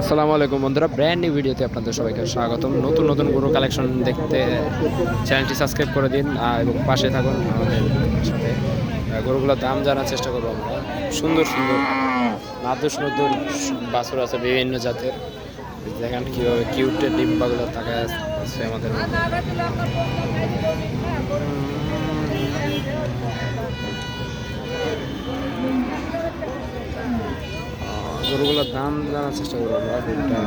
আসসালামু আলাইকুম বন্ধুরা ব্র্যান্ড নিউ ভিডিওতে আপনাদের সবাইকে স্বাগতম। নতুন নতুন গরু কালেকশন দেখতে চ্যানেলটি সাবস্ক্রাইব করে দিন এবং পাশে থাকুন আমাদের সাথে। গরুগুলোর দাম জানার চেষ্টা করব আমরা। সুন্দর সুন্দর নাদুস নতুন বাছুর আছে বিভিন্ন জাতের। দেখেন কীভাবে কিউটের ডিম্বাগুলো তাকায় আছে আমাদের গরুগুলোর দাম জানার চেষ্টা করব আমরা গরুটা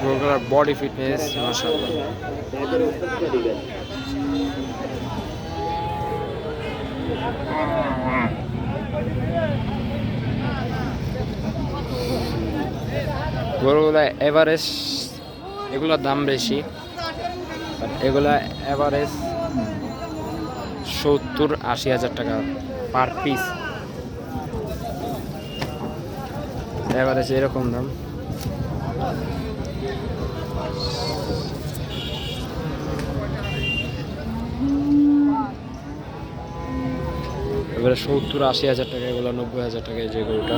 গরুগুলোর বডি ফিটনেস গরুগুলো এভারেজ এগুলোর দাম বেশি এগুলা এভারেজ সত্তর আশি হাজার টাকা পার পিস। এভারেজ এরকম দাম। এবারে সত্তর আশি হাজার টাকা, এগুলো নব্বই হাজার টাকা যে গরুটা।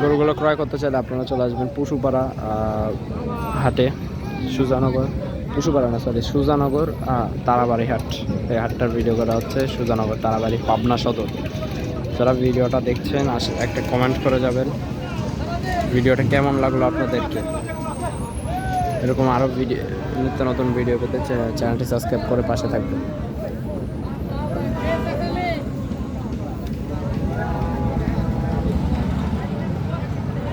গরুগুলো ক্রয় করতে চাইলে আপনারা চলে আসবেন পশুপাড়া হাটে, সুজানগর। পশুপাড়া না সরি সুজানগর তারাবাড়ি হাট। এই হাটটার ভিডিও করা হচ্ছে সুজানগর, তারাবাড়ি, পাবনা সদর। যারা ভিডিওটা দেখছেন একটা কমেন্ট করে যাবেন, ভিডিওটা কেমন লাগল আপনাদেরকে? এরকম আরও ভিডিও নিত্য নতুন ভিডিও পেতে চ্যা- চ্যানেলটি সাবস্ক্রাইব করে পাশে থাকবেন।